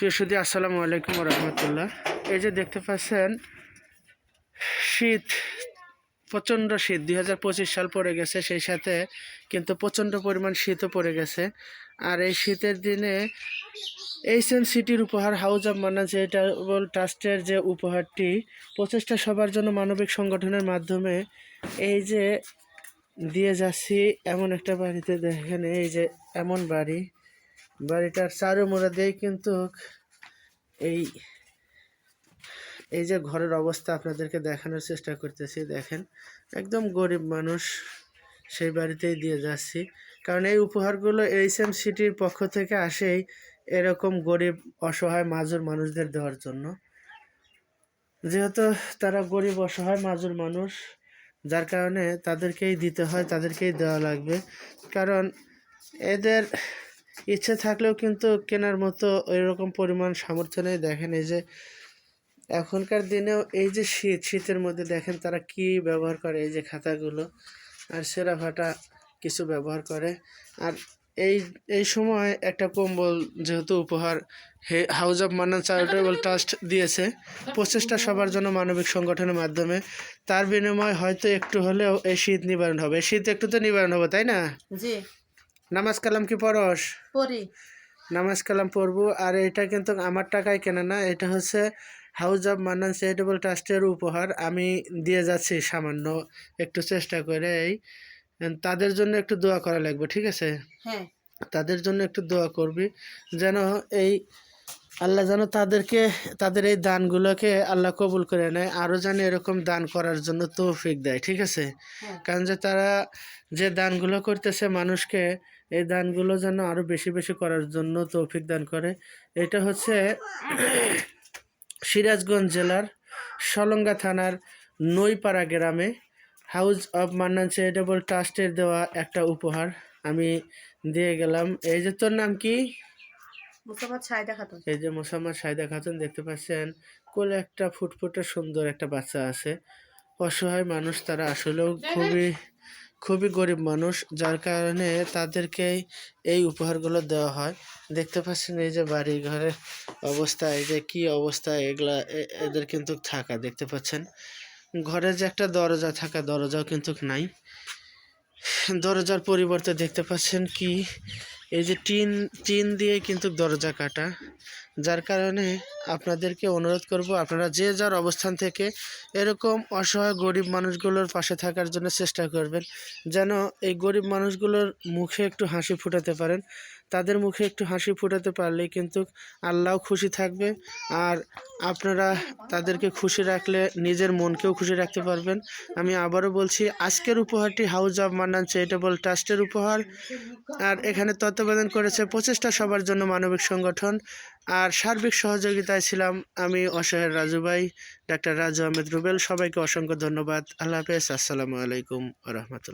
প্রিয় সুদী আসসালামু আলাইকুম রহমতুল্লাহ। এই যে দেখতে পাচ্ছেন, শীত, প্রচণ্ড শীত, দুই হাজার পঁচিশ সাল পড়ে গেছে, সেই সাথে কিন্তু প্রচণ্ড পরিমাণ শীতও পড়ে গেছে। আর এই শীতের দিনে এইচ এম সিটির উপহার, হাউস অব মান্না চ্যারিটেবল ট্রাস্টের যে উপহারটি, প্রচেষ্টা সবার জন্য মানবিক সংগঠনের মাধ্যমে এই যে দিয়ে যাচ্ছি, এমন একটা বাড়িতে দেখেন, এই যে এমন বাড়ি। বাড়িটার চারু মোড়া দিয়ে কিন্তু এই এই যে ঘরের অবস্থা আপনাদেরকে দেখানোর চেষ্টা করতেছি, দেখেন, একদম গরিব মানুষ সেই বাড়িতেই দিয়ে যাচ্ছি। কারণ এই উপহারগুলো এইচ এম সিটির পক্ষ থেকে আসেই এরকম গরিব, অসহায়, মাজুর মানুষদের দেওয়ার জন্য। যেহেতু তারা গরিব, অসহায়, মাজুর মানুষ, যার কারণে তাদেরকেই দিতে হয়, তাদেরকেই দেওয়া লাগবে। কারণ এদের ইচ্ছে থাকলেও কিন্তু কেনার মতো এরকম পরিমাণ সামর্থ্য নেই। দেখেন এই যে এখনকার দিনেও এই যে শীত, শীতের মধ্যে দেখেন তারা কি ব্যবহার করে, এই যে খাতাগুলো আর সেরা ফাটা কিছু ব্যবহার করে। আর এই এই সময় একটা কম্বল যেহেতু উপহার হে house of Mannan charitable trust দিয়েছে, প্রচেষ্টা সবার জন্য মানবিক সংগঠনের মাধ্যমে। তার বিনিময়ে হয়তো একটু হলেও এই শীত নিবারণ হবে। শীত একটু তো নিবারণ হবে, তাই না? জি। নামাজ কালাম কি পড়স? পরি নামাজ কালাম পড়ব। আর এটা কিন্তু আমার টাকায় কেনা না এটা হচ্ছে হাউস অফ মান্নান চ্যারিটেবল ট্রাস্টের উপহার। আমি দিয়ে যাচ্ছি সামান্য একটু চেষ্টা করে এই তাদের জন্য একটু দোয়া করা লাগবে ঠিক আছে? হ্যাঁ। তাদের জন্য একটু দোয়া করবি যেন এই আল্লাহ যেন তাদেরকে তাদের এই দানগুলোকে আল্লাহ কবুল করে নেয় আরও যেন এরকম দান করার জন্য তৌফিক দেয় ঠিক আছে? হ্যাঁ। কারণ যে তারা যে দানগুলো করতেছে মানুষকে এই দানগুলো যেন আরও বেশি বেশি করার জন্য তৌফিক দান করে। এটা হচ্ছে সিরাজগঞ্জ জেলার সলঙ্গা থানার নইপাড়া গ্রামে হাউস অব মান্নান চ্যারিটেবল ট্রাস্টের দেওয়া একটা উপহার আমি দিয়ে গেলাম। এই যে তোর নাম কি? এই যে মোসাম্মদ সাইদা খাতুন দেখতে পাচ্ছেন কোলে একটা ফুটফুটে সুন্দর একটা বাচ্চা আছে। অসহায় মানুষ, তারা আসলেও খুবই খুবই গরিব মানুষ, যার কারণে তাদেরকেই এই উপহারগুলো দেওয়া হয়। দেখতে পাচ্ছেন এই যে বাড়ি ঘরের অবস্থা, এই যে কি অবস্থা, এগুলা এদের কিন্তু থাকা, দেখতে পাচ্ছেন। ঘরে যে একটা দরজা থাকা, দরজাও কিন্তু নাই। দরজার পরিবর্তে দেখতে পাচ্ছেন কি এই যে টিন টিন দিয়ে কিন্তু দরজা কাটা, যার কারণে আপনাদেরকে অনুরোধ করব, আপনারা যে যার অবস্থান থেকে এরকম অসহায় গরিব মানুষগুলোর পাশে থাকার জন্য চেষ্টা করবেন, যেন এই গরিব মানুষগুলোর মুখে একটু হাসি ফুটাতে পারেন। তাদের মুখে একটু হাসি ফোটাতে পারলেই কিন্তু আল্লাহও খুশি থাকবে। আর আপনারা তাদেরকে খুশি রাখলে নিজের মনকেও খুশি রাখতে পারবেন। আমি আবারও বলছি, আজকের উপহারটি হাউস অব মান্নান চ্যারিটেবল ট্রাস্টের উপহার। আর এখানে তত্ত্বাবধান করেছে প্রচেষ্টা সবার জন্য মানবিক সংগঠন। আর সার্বিক সহযোগিতায় ছিলাম আমি অসহায় রাজু ভাই, ডাক্তার রাজু আহমেদ রুবেল। সবাইকে অসংখ্য ধন্যবাদ। আল্লাহ হাফেজ। আসসালামু আলাইকুম রহমতুল্লাহ।